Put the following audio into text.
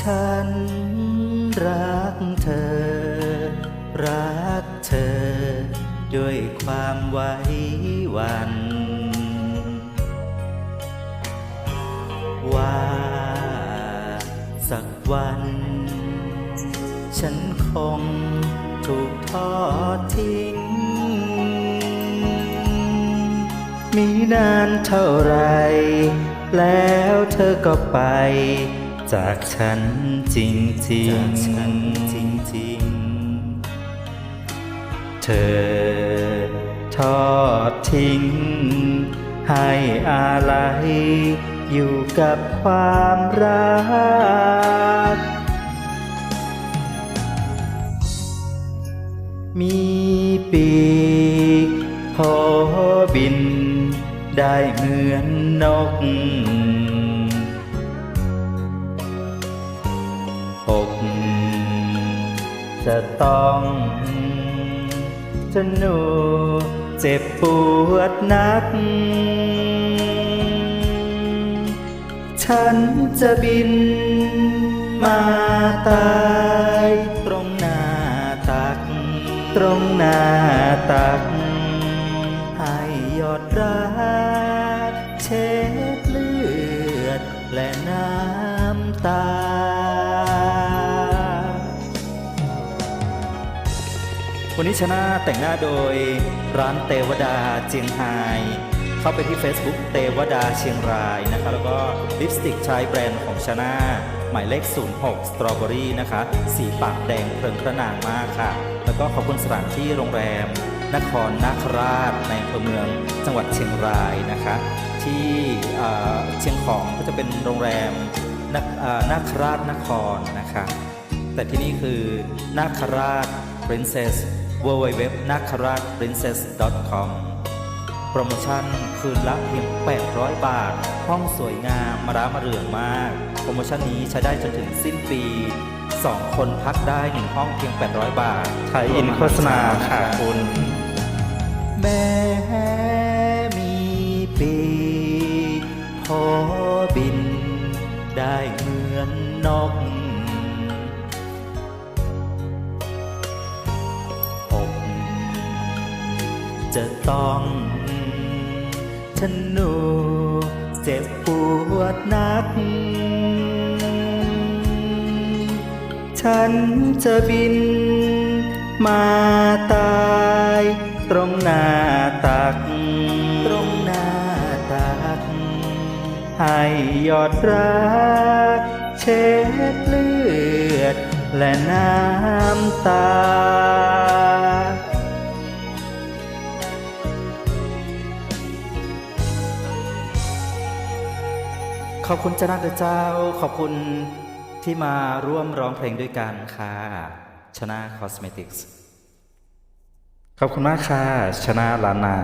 ฉันรักเธอ รักเธอ ด้วยความไว้วัน ว่าสักวัน ฉันคงถูกทอดทิ้ง มีนานเท่าไร แล้วเธอก็ไป จากฉันจริงจริงฉันจริงจริงๆเธอทอดทิ้ง ให้อะไรอยู่กับความรัก มีปีกพอบิน ได้เหมือนนก อกจะต้องจะหนูเจ็บปวดนัก ฉันจะบินมาตายตรงหน้าตัก ตรงหน้าตัก ให้ยอดรักเช็ดเลือดและน้ำ วันนี้ชนะแต่งหน้าโดยร้านเตวดาเจียงไฮเข้าไปที่ Facebook เตวดาเชียงรายนะคะแล้วก็ลิปสติกชายแบรนด์ของชนะหมายเลข 06 สตรอเบอรี่นะคะ สีปากแดงเพลิงพระนางมากค่ะ แล้วก็ขอบคุณสถานที่โรงแรม นครนาคราชในอำเภอเมืองจังหวัดเชียงรายนะคะ ที่เชียงของก็จะเป็นโรงแรมนคเอ่อนาคราชนครนะคะ แต่ที่นี่คือนาคราช Princess w w w n a k a r a t princess com โปรโมชั่นคืนละเพียง 800 บาท ห้องสวยงามมาร้ามาเรืองมาก โปรโมชั่นนี้ใช้ได้จนถึงสิ้นปี 2 คนพักได้ 1 ห้องเพียง 800 บาทไทยอินโฆษณาค่ะคุณแม้มีปีกพอบินได้เหมือนนกอก จะต้องฉันหนูเจ็บปวดนัก ฉันจะบินมาตายตรงหน้าตัก ตรงหน้าตัก ให้ยอดรัก เช็ดเลือดและน้ำตา ขอบคุณเจ้านาเจ้า ขอบคุณที่มาร่วมร้องเพลงด้วยกันค่ะชนะคอสเมติกส์ขอบคุณมากค่ะชนะลานา